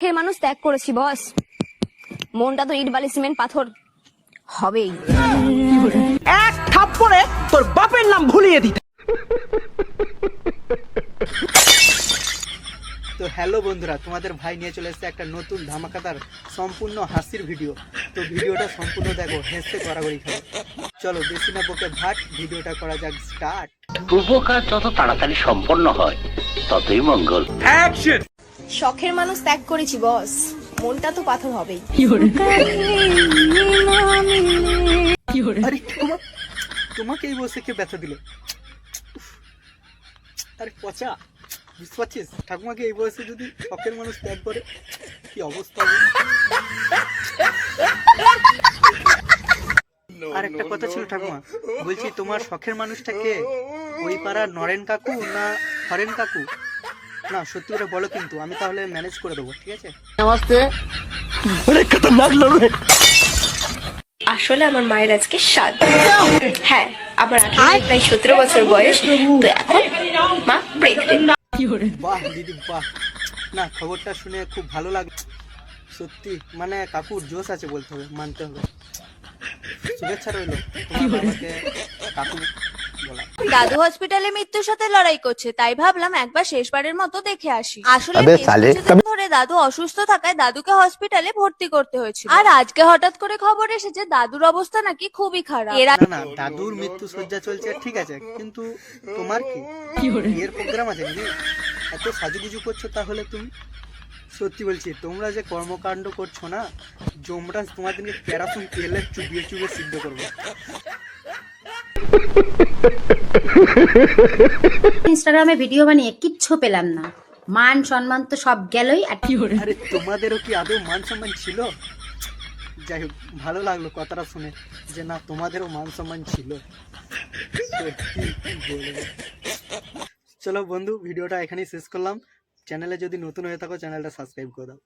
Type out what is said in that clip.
কে মানুষ ত্যাগ করেছি বস। মনটা তো ইট বালি সিমেন্ট পাথর হবেই। এক থাপ্পড়ে তোর বাপের নাম ভুলিয়ে দিতে। তো হ্যালো বন্ধুরা তোমাদের ভাই নিয়ে চলে এসেছে একটা নতুন ধামাকাদার সম্পূর্ণ হাসির ভিডিও। তো ভিডিওটা সম্পূর্ণ দেখো হেসে কড়াগড়ি খাবে। চলো বেশি না বকে ভাট ভিডিওটা করা যাক স্টার্ট। উপকার যত তাড়াতাড়ি সম্পন্ন হয় ততই মঙ্গল। শখের মানুষ ত্যাগ করেছি বস। মনটা তো পাথর হবেই। আরে তোমা- তোমাকেই বসে কে ব্যথা দিল? আরে পচা। বুঝতে পারছিস? ঠাকুমাকে এই বয়সে যদি শখের মানুষ ত্যাগ করে কি অবস্থা হবে? আর একটা কথা ছিল ঠাকুমা। বলছি তোমার শখের মানুষটা কে? ওই পাড়ার নরেন কাকু না হরেন কাকু? না সত্যি করে বলো কিন্তু আমি তাহলে ম্যানেজ করে দেবো ঠিক আছে? আসলে আমার মায়ের আজকে সাত হ্যাঁ আমার আঠারো প্রায় সতেরো বছর বয়স। তো এখন মা প্রেগনেন্ট বাহ দিদি বাহ। না খবরটা শুনে খুব ভালো লাগল সত্যি মানে কাকুর জোশ আছে বলতে হবে মানতে হবে। শুভেচ্ছা রইল। তোমার কাকু বলা। দাদু হসপিটালে মৃত্যুর সাথে লড়াই করছে তাই ভাবলাম একবার শেষবারের মতো দেখে আসি। আসলে বেশ কিছুদিন ধরে দাদু অসুস্থ থাকায় দাদুকে হসপিটালে ভর্তি করতে হয়েছিল। আর আজকে হঠাৎ করে খবর এসেছে দাদুর অবস্থা নাকি খুবই খারাপ। এর আগে না না দাদুর মৃত্যু শয্যা চলছে ঠিক আছে কিন্তু তোমার কি? বিয়ের প্রোগ্রাম আছে নাকি? এত সাজুগুজু করছ তাহলে তুমি? সত্যি বলছি তোমরা যে কর্মকাণ্ড করছ না যমরাজ তোমাদেরকে প্যারাসুন তেলে চুবিয়ে চুবিয়ে সিদ্ধ করব। ইনস্টাগ্রামে ভিডিও বানিয়ে কিচ্ছু পেলাম না। মান সম্মান তো সব গেলই আর আরে তোমাদেরও কি আদৌ মান সম্মান ছিল? যাই হোক ভালো লাগল কথাটা শুনে যে না তোমাদেরও মান সম্মান ছিল। চলো বন্ধু ভিডিওটা এখানেই শেষ করলাম। চ্যানেলে যদি নতুন হয়ে থাকো চ্যানেলটা সাবস্ক্রাইব করে দাও।